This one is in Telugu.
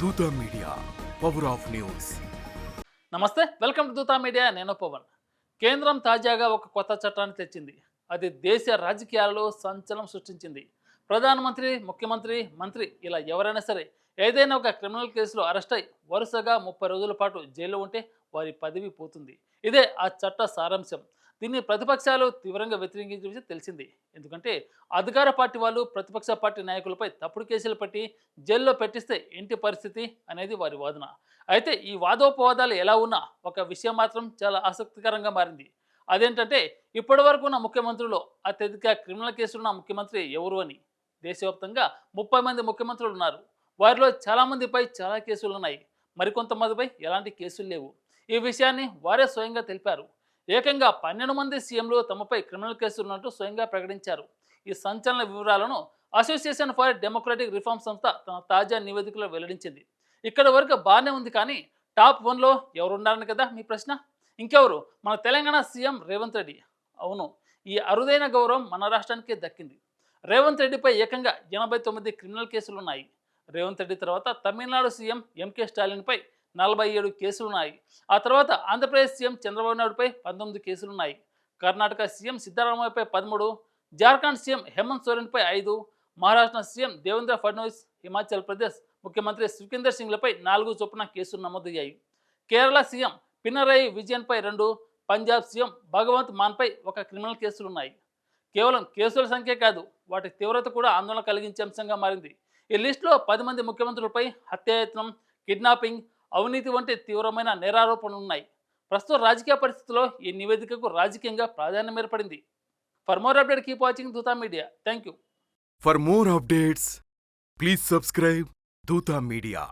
Dootha media power of news. నమస్తే వెల్కమ్ టు దూతా మీడియా నేను పవన్. కేంద్రం తాజాగా ఒక కొత్త చట్టాన్ని తెచ్చింది. అది దేశ రాజకీయాలలో సంచలనం సృష్టించింది. ప్రధానమంత్రి ముఖ్యమంత్రి మంత్రి ఇలా ఎవరైనా సరే ఏదైనా ఒక క్రిమినల్ కేసులో అరెస్ట్ అయి వరుసగా ముప్పై రోజుల పాటు జైల్లో ఉంటే వారి పదవి పోతుంది. ఇదే ఆ చట్ట సారాంశం. దీన్ని ప్రతిపక్షాలు తీవ్రంగా వ్యతిరేకించిన విషయం తెలిసింది. ఎందుకంటే అధికార పార్టీ వాళ్ళు ప్రతిపక్ష పార్టీ నాయకులపై తప్పుడు కేసులు పెట్టి జైల్లో పెట్టిస్తే ఏంటి పరిస్థితి అనేది వారి వాదన. అయితే ఈ వాదోపవాదాలు ఎలా ఉన్నా ఒక విషయం మాత్రం చాలా ఆసక్తికరంగా మారింది. అదేంటంటే ఇప్పటి వరకు ఉన్న ముఖ్యమంత్రులు అత్యధిక క్రిమినల్ కేసులున్న ముఖ్యమంత్రి ఎవరు అని? దేశవ్యాప్తంగా ముప్పై మంది ముఖ్యమంత్రులు ఉన్నారు. వారిలో చాలామందిపై చాలా కేసులు ఉన్నాయి. మరికొంతమందిపై ఎలాంటి కేసులు లేవు. ఈ విషయాన్ని వారే స్వయంగా తెలిపారు. ఏకంగా పన్నెండు మంది సీఎంలు తమపై క్రిమినల్ కేసులు ఉన్నట్టు స్వయంగా ప్రకటించారు. ఈ సంచలన వివరాలను అసోసియేషన్ ఫర్ డెమోక్రటిక్ రిఫార్మ్ సంస్థ తన తాజా నివేదికలో వెల్లడించింది. ఇక్కడ వరకు బాగానే ఉంది కానీ టాప్ వన్లో ఎవరున్నారని కదా మీ ప్రశ్న? ఇంకెవరు? మన తెలంగాణ సీఎం రేవంత్ రెడ్డి. అవును ఈ అరుదైన గౌరవం మన రాష్ట్రానికే దక్కింది. రేవంత్ రెడ్డిపై ఏకంగా ఎనభై తొమ్మిది క్రిమినల్ కేసులు ఉన్నాయి రేవంత్ రెడ్డి తర్వాత తమిళనాడు సీఎం ఎంకే స్టాలిన్పై నలభై ఏడు కేసులు ఉన్నాయి ఆ తర్వాత ఆంధ్రప్రదేశ్ సీఎం చంద్రబాబు నాయుడుపై పంతొమ్మిది కేసులు ఉన్నాయి కర్ణాటక సీఎం సిద్ధరామయ్యపై పదమూడు జార్ఖండ్ సీఎం హేమంత్ సోరెన్పై ఐదు మహారాష్ట్ర సీఎం దేవేంద్ర ఫడ్నవీస్ హిమాచల్ ప్రదేశ్ ముఖ్యమంత్రి సుఖేందర్ సింగ్లపై నాలుగు చొప్పున కేసులు నమోదయ్యాయి. కేరళ సీఎం పినరయి విజయన్పై రెండు పంజాబ్ సీఎం భగవంత్ మాన్పై ఒక క్రిమినల్ కేసులు ఉన్నాయి కేవలం కేసుల సంఖ్య కాదు వాటి తీవ్రత కూడా ఆందోళన కలిగించే అంశంగా మారింది. ఈ లిస్టులో పది మంది ముఖ్యమంత్రులపై హత్యాయత్నం కిడ్నాపింగ్ అవినీతి వంటి తీవ్రమైన నేరారోపణలు ఉన్నాయి. ప్రస్తుత రాజకీయ పరిస్థితుల్లో ఈ నివేదికకు రాజకీయంగా ప్రాధాన్యం ఏర్పడింది. For more update keep watching Dootha media thank you for more updates please subscribe Dootha media